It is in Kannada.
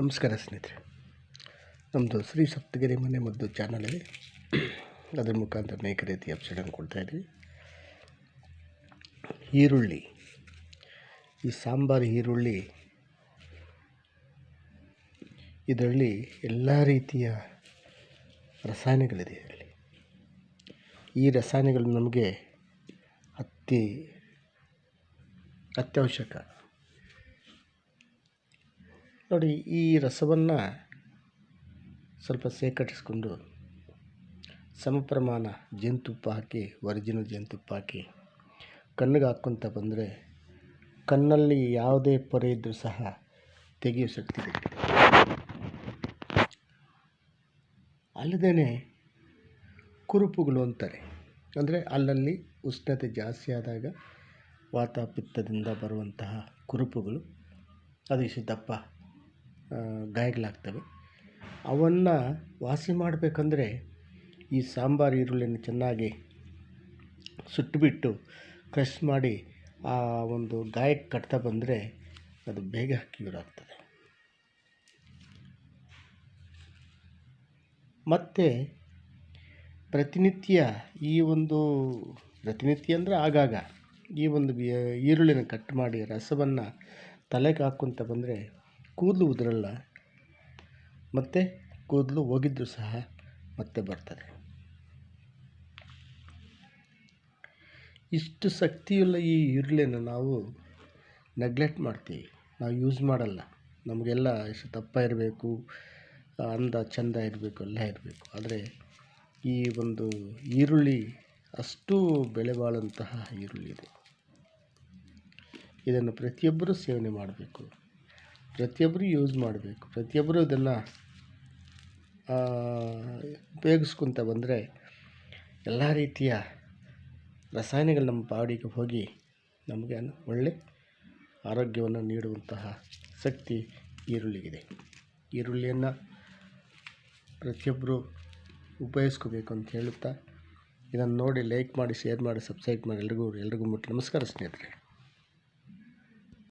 ನಮಸ್ಕಾರ ಸ್ನೇಹಿತರೆ. ನಮ್ಮದು ಶ್ರೀ ಸಪ್ತಗಿರಿ ಮನೆ ಮದ್ದು ಚಾನಲ್ ಇದೆ ಅದರ ಮುಖಾಂತರ ಅನೇಕ ರೀತಿಯ ಒಬ್ಸಿಡೆಂಟ್ ಕೊಡ್ತಾ ಇದ್ದೀವಿ. ಈರುಳ್ಳಿ. ಈ ಸಾಂಬಾರು ಈರುಳ್ಳಿ ಇದರಲ್ಲಿ ಎಲ್ಲ ರೀತಿಯ ರಸಾಯನಗಳಿದೆ ಇದರಲ್ಲಿ. ಈ ರಸಾಯನಗಳು ನಮಗೆ ಅತಿ ಅತ್ಯವಶ್ಯಕ. ನೋಡಿ, ಈ ರಸವನ್ನು ಸ್ವಲ್ಪ ಶೇಖರಿಸ್ಕೊಂಡು ಸಮ ಪ್ರಮಾಣ ಜೇನುತುಪ್ಪ ಹಾಕಿ ಒರಿಜಿನಲ್ ಜೇನುತುಪ್ಪ ಹಾಕಿ ಕಣ್ಣಿಗೆ ಹಾಕ್ಕೊತ ಬಂದರೆ ಕಣ್ಣಲ್ಲಿ ಯಾವುದೇ ಪೊರೆ ಇದ್ದರೂ ಸಹ ತೆಗೆಯುವ ಶಕ್ತಿ ಅಲ್ಲದೇ ಕುರುಪುಗಳು ಅಂತಾರೆ. ಅಂದರೆ ಅಲ್ಲಲ್ಲಿ ಉಷ್ಣತೆ ಜಾಸ್ತಿ ಆದಾಗ ವಾತ ಪಿತ್ತದಿಂದ ಬರುವಂತಹ ಕುರುಪುಗಳು. ಅದು ದಪ್ಪ ಗಾಯಗಳಾಗ್ತವೆ ಅವನ್ನು ವಾಸಿ ಮಾಡಬೇಕಂದ್ರೆ ಈ ಸಾಂಬಾರು ಈರುಳ್ಳಿಯನ್ನು ಚೆನ್ನಾಗಿ ಸುಟ್ಟುಬಿಟ್ಟು ಕ್ರಶ್ ಮಾಡಿ ಆ ಒಂದು ಗಾಯಕ್ಕೆ ಕಟ್ತಾ ಬಂದರೆ ಅದು ಬೇಗ ಕ್ಯೂರ್ ಆಗ್ತದೆ. ಮತ್ತು ಪ್ರತಿನಿತ್ಯ ಈ ಒಂದು ಪ್ರತಿನಿತ್ಯ ಅಂದರೆ ಆಗಾಗ ಈ ಒಂದು ಈರುಳ್ಳಿನ ಕಟ್ ಮಾಡಿ ರಸವನ್ನು ತಲೆಗೆ ಹಾಕ್ಕೊತ ಬಂದರೆ ಕೂದಲು ಉದುರಲ್ಲ, ಮತ್ತು ಕೂದಲು ಹೋಗಿದ್ದರೂ ಸಹ ಮತ್ತೆ ಬರ್ತದೆ. ಇಷ್ಟು ಶಕ್ತಿಯುಳ್ಳ ಈ ಈರುಳ್ಳಿನ ನಾವು ನೆಗ್ಲೆಕ್ಟ್ ಮಾಡ್ತೀವಿ. ನಾವು ಯೂಸ್ ಮಾಡಲ್ಲ. ನಮಗೆಲ್ಲ ಇಷ್ಟು ದಪ್ಪ ಇರಬೇಕು ಅಂದ ಚಂದ ಇರಬೇಕು, ಎಲ್ಲ ಇರಬೇಕು. ಆದರೆ ಈ ಒಂದು ಈರುಳ್ಳಿ ಅಷ್ಟು ಬೆಲೆ ಬಾಳುವಂತಹ ಈರುಳ್ಳಿ ಇದೆ. ಇದನ್ನು ಪ್ರತಿಯೊಬ್ಬರೂ ಸೇವನೆ ಮಾಡಬೇಕು. ಪ್ರತಿಯೊಬ್ಬರು ಯೂಸ್ ಮಾಡಬೇಕು. ಪ್ರತಿಯೊಬ್ಬರು ಇದನ್ನು ಉಪಯೋಗಿಸ್ಕೊತ ಬಂದರೆ ಎಲ್ಲ ರೀತಿಯ ರಸಾಯನಗಳು ನಮ್ಮ ಬಾಡಿಗೆ ಹೋಗಿ ನಮಗೆ ಒಳ್ಳೆ ಆರೋಗ್ಯವನ್ನು ನೀಡುವಂತಹ ಶಕ್ತಿ ಈರುಳ್ಳಿಗಿದೆ. ಈರುಳ್ಳಿಯನ್ನು ಪ್ರತಿಯೊಬ್ಬರು ಉಪಯೋಗಿಸ್ಕೋಬೇಕು ಅಂತ ಹೇಳುತ್ತಾ ಇದನ್ನು ನೋಡಿ ಲೈಕ್ ಮಾಡಿ ಶೇರ್ ಮಾಡಿ ಸಬ್ಸ್ಕ್ರೈಬ್ ಮಾಡಿ ಎಲ್ರಿಗೂ ಎಲ್ರಿಗೂ ಮುಟ್ಟಿ ನಮಸ್ಕಾರ ಸ್ನೇಹಿತರೆ.